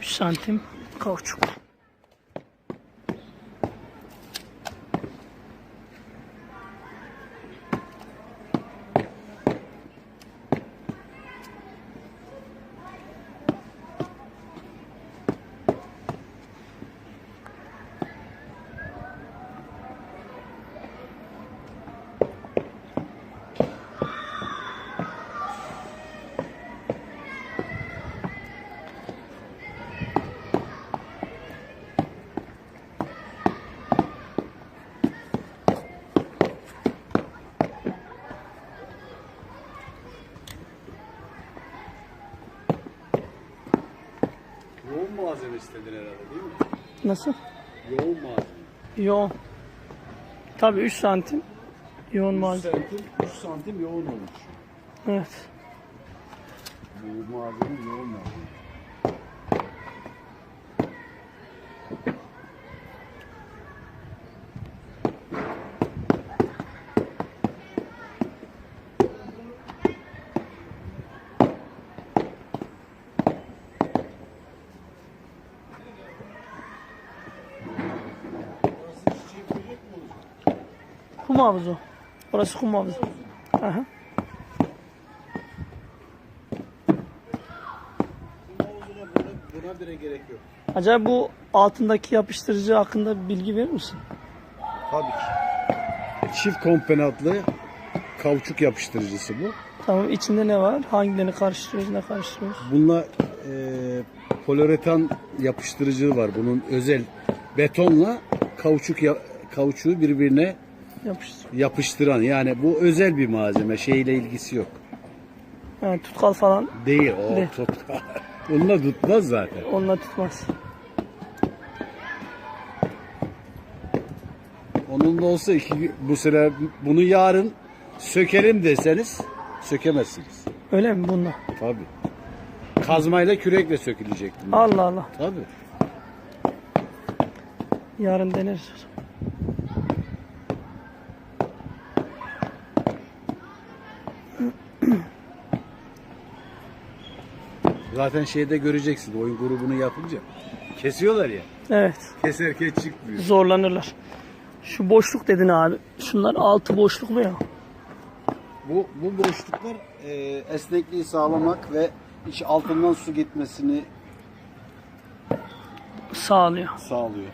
3 santim kauçuk. Yoğun malzeme istedin herhalde değil mi? Nasıl? Yoğun malzeme. Yoğun. Tabii 3 santim yoğun 3 malzeme. santim, 3 santim yoğun olmuş. Evet. Bu malzeme yoğun malzeme. Kum havuzu. Burası kum havuzu. Aha. Buna, bile gerek yok. Acaba bu altındaki yapıştırıcı hakkında bilgi verir misin? Tabii ki. Çift komponentli kauçuk yapıştırıcısı bu. Tamam içinde ne var? Hangilerini karıştırıyoruz, ne karıştırıyoruz? Bununla e, poliuretan yapıştırıcı var. Bunun özel betonla kauçuk ya, kauçuğu birbirine Yapıştır. yapıştıran. Yani bu özel bir malzeme. Şeyle ilgisi yok. Yani tutkal falan Değil. O De. tut. Onunla tutmaz zaten. onunla tutmaz. Onunla olsa iki, bu sene bunu yarın sökerim deseniz sökemezsiniz. Öyle mi bununla? Tabii. Kazmayla kürekle sökülecek bunlar. Allah Allah. Tabii. Yarın deneriz. o zaman. Zaten şeyde göreceksin oyun grubunu yapınca. Kesiyorlar ya. Evet. Keserken çıkmıyor. Zorlanırlar. Şu boşluk dedin abi. Şunlar altı boşluk mu ya? Bu, bu boşluklar e, esnekliği sağlamak ve iç altından su gitmesini Sağlıyor. sağlıyor.